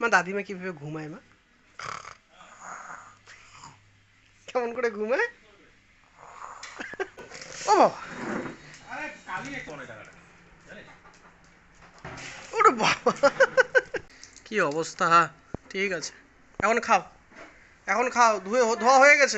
মা দাদিমা কীভাবে ঘুমায়, মা? কেমন করে ঘুমায়? ও বাবা। কি অবস্থা? ঠিক আছে। এখন খাও। এখন খাও। ধুয়ে ধোয়া হয়ে গেছে?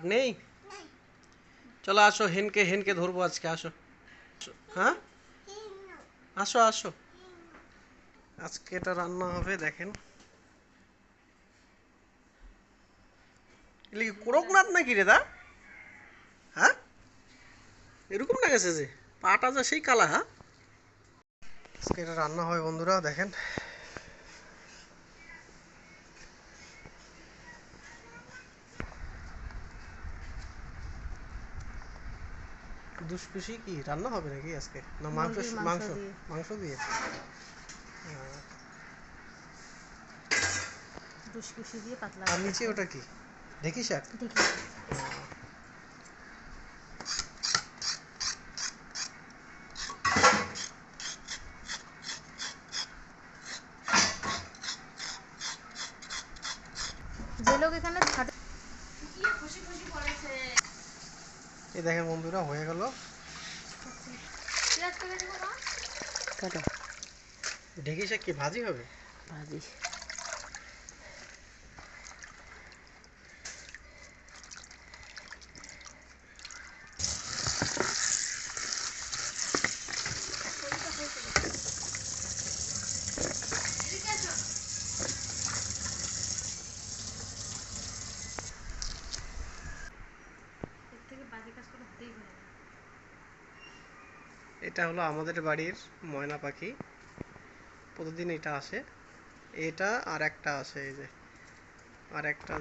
বাট নেই? চলো আসো, হেনকে হেনকে ধরবো আজকে, আসো। হ্যাঁ? আসো আসো। আজকে এটা রান্না হবে, দেখেন। এগুলি কি কোরকনাথ নাকি রে দা? হ্যাঁ? এরকম না গেছে যে, পাটা যা সেই কালা হ্যাঁ? আজকে এটা রান্না হবে, বন্ধুরা, দেখেন। দুষ্কুশি কি? রান্না হবে নাকি আজকে? না মাংস মাংস মাংস। দিয়ে। মাংস দিয়ে। দিয়ে পাতলা আর নিচে ওটা কি? দেখি শাক? দেখি। যে লোক এখানে থাকে এই দেখেন বন্ধুরা হয়ে গেল। কাটা ঢেকি শাক কি ভাজি হবে? ভাজি। এটা হলো আমাদের বাড়ির ময়না পাখি। প্রতিদিন এটা আসে। এটা আর একটা আসে এই যে। আর একটা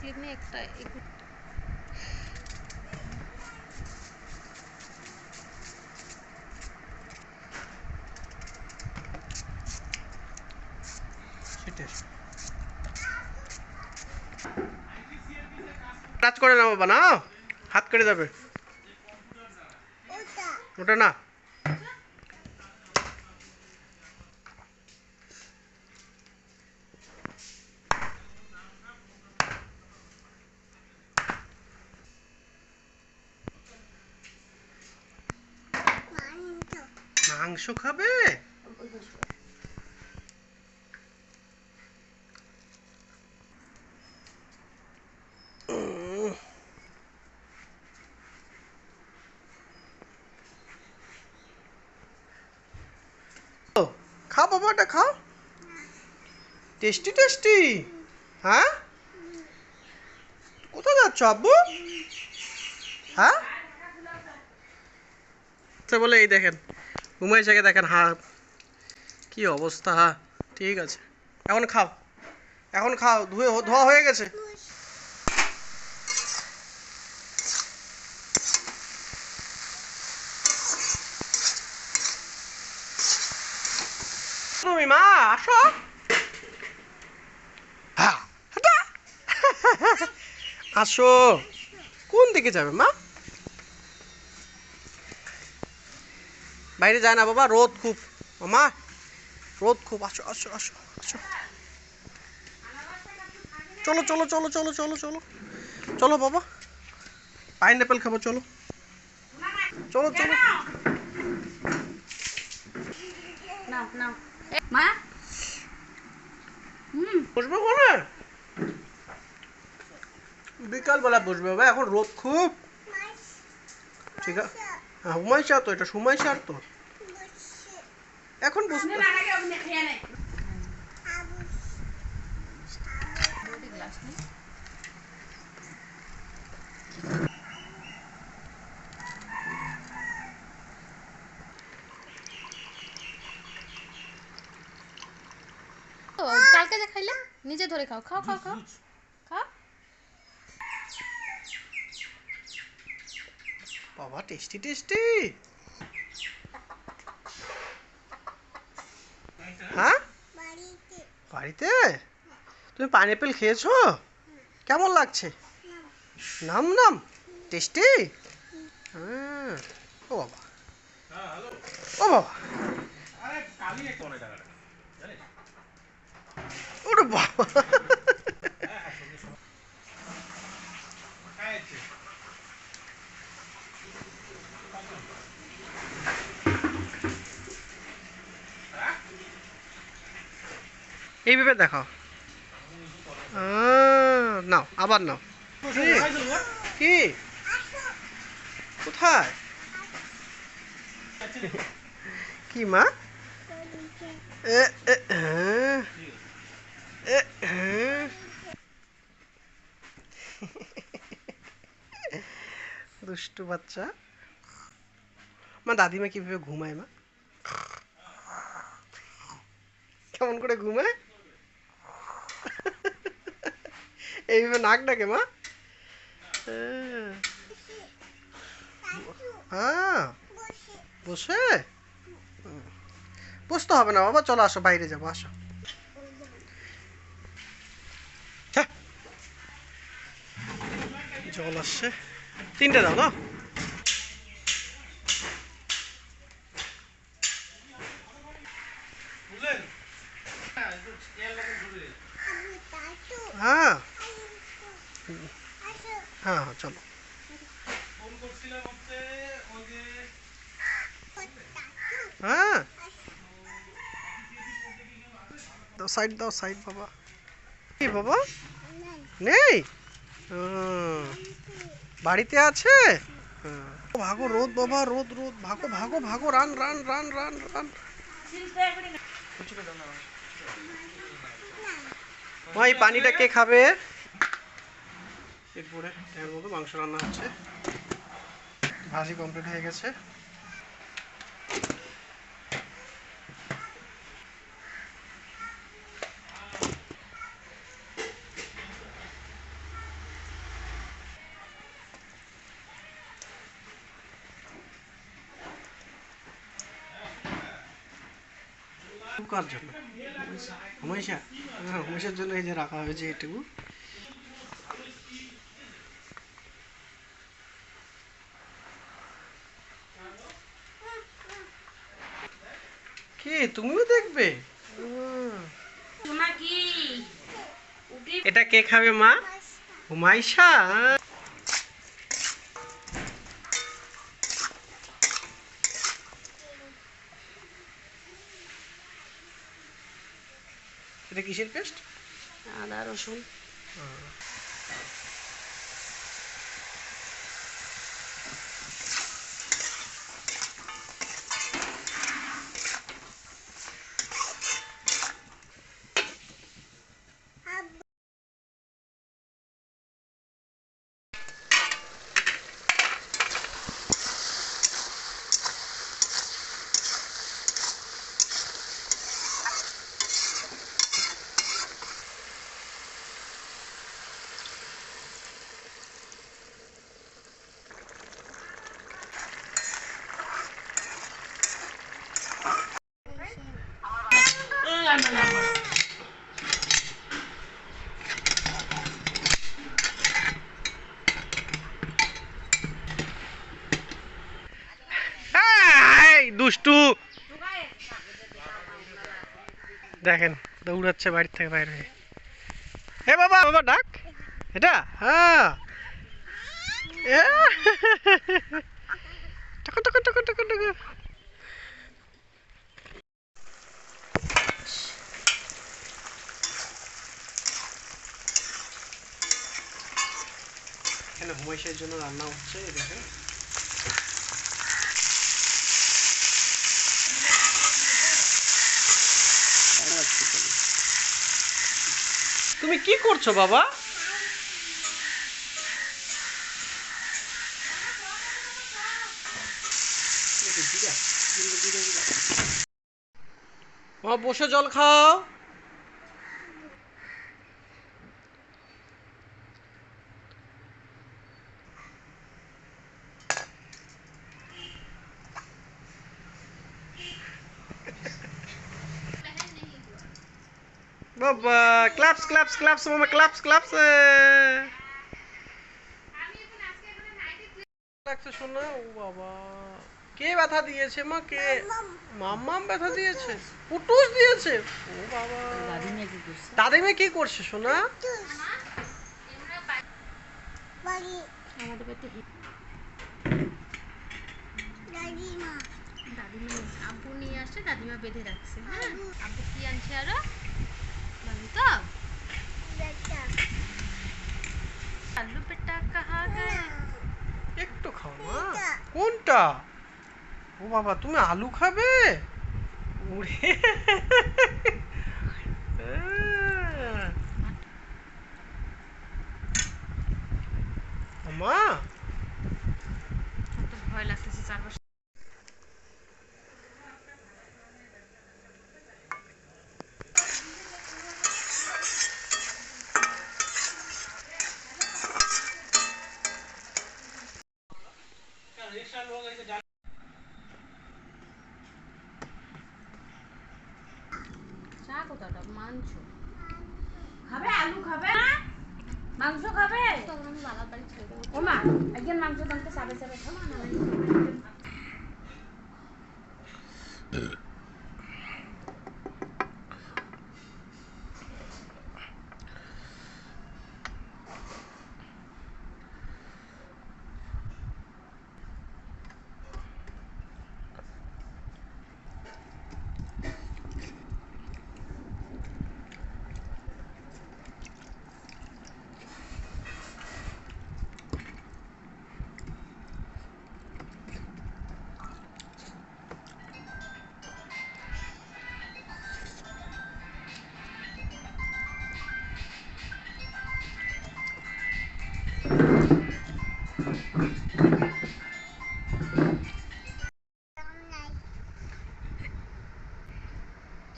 ক্লিপ নিয়ে একটা একটু সেটাই কাজ করে না বাবা না হাত করে যাবে। ওটা না। মাংস খাবে? খাও বাবা, এটা খাও। Tasty tasty. হ্যাঁ? কোথায় যাচ্ছ, আব্বু? হ্যাঁ? বলে এই দেখেন। ঘুমাই থেকে দেখেন হা কি অবস্থা ঠিক আছে। এখন খাও এখন খাও ধুয়ে ধোয়া হয়ে গেছে। তুমি মা আসো। হ্যাঁ, আসো। কোন দিকে যাবে মা? বাইরে যায় না বাবা রোদ খুব। মামা রোদ খুব। আসো আসো আসো আসো। চলো চলো চলো চলো চলো চলো। চলো বাবা। পাইনঅ্যাপেল খাব চলো। চলো চলো। মা। হুম। বসবে বিকালবেলা বসবে বাবা এখন রোদ খুব। ঠিক আছে হ্যাঁ হুমাইশা তো এটা সুমাইশার তো। এখন ও, কালকে যে খাইলাম নিজে ধরে খাও খাও খাও খাও খাও। বাবা টেস্টি টেস্টি হ্যাঁ বাড়িতে? তুমি পাইনঅ্যাপেল খেয়েছো? কেমন লাগছে? নাম নাম টেস্টি? হ্যাঁ ও বাবা। ও বাবা। ওটা বাবা। এইভাবে দেখাও। নাও, আবার নাও। কি? কোথায়? কি, মা? হ্যাঁ। হ্যাঁ। দুষ্টু বাচ্চা। মা, দাদিমা কীভাবে ঘুমায়, মা? কেমন করে ঘুমায়? এইভাবে নাক ডাকে, মা? হ্যাঁ। বসে? বসতে হবে না, বাবা। চলো, আসো, বাইরে যাব, আসো। হ্যাঁ। জল আসছে। তিনটে দাও না হ্যাঁ হ্যাঁ হ্যাঁ চলো হ্যাঁ দাও সাইড দাও, সাইড বাবা। কি বাবা। নেই? বাড়িতে আছে। ভাগো, রোদ বাবা, রোদ রোদ। ভাগো ভাগো ভাগো, run run run run run. মা, এই পানিটা কে খাবে? এরপরে এর মতো মাংস রান্না হচ্ছে। ভাজি কমপ্লিট হয়ে গেছে। কার জন্য? হুমাইশা হ্যাঁ হুমাইশার জন্য এই যে রাখা হয়েছে এটুকু। কে? তুমিও দেখবে? এটা কে খাবে মা? হুমাইশা এটা কিসের পেস্ট? আদা রসুন এই, দুষ্টু। দেখেন দৌড়াচ্ছে বাড়ি থেকে বাইরে হয়ে। হে বাবা বাবা ডাক। এটা? হ্যাঁ। এ, এখানে হুমাইশের জন্য রান্না হচ্ছে দেখেন। তুমি কি করছ বাবা? বসে জল খাও বাবা ক্লাপস ক্লাপস ক্লাপস মামা ক্লাপস ক্লাপস লাগছে শোনা? ও বাবা। কে ব্যথা দিয়েছে মা? কে? মাম্মাম ব্যথা দিয়েছে? পুটুস দিয়েছে? ও বাবা। দাদিমা কি করছে শোনা? আমাদের বাড়িতে দাদিমা আব্বু নিয়ে আসছে দাদিমা বেঁধে রাখছে হ্যাঁ? আব্বু কি আনছে আরও বলি তো আলু পেটা কাহা গায়ে একটু খাও মা কোনটা ও বাবা তুমি আলু খাবে? ওরে মাংস। খাবে আলু খাবে মাংস খাবে? ও মা একজন মাংস দামতে সাবে সাবে খাও না?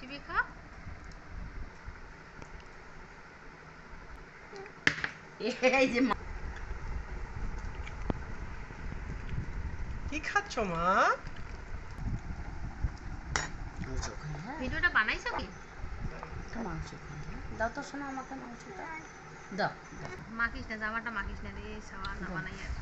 চিবি খা এই যে কি খাচ্ছ মা? ভিডিওটা বানাইছো কি? মাংস দাও তো শোনো আমাকে মাংসটা। দাও দাও। মাখিস না জামাটা মাখিস না রে সাওয়া না বানাই আর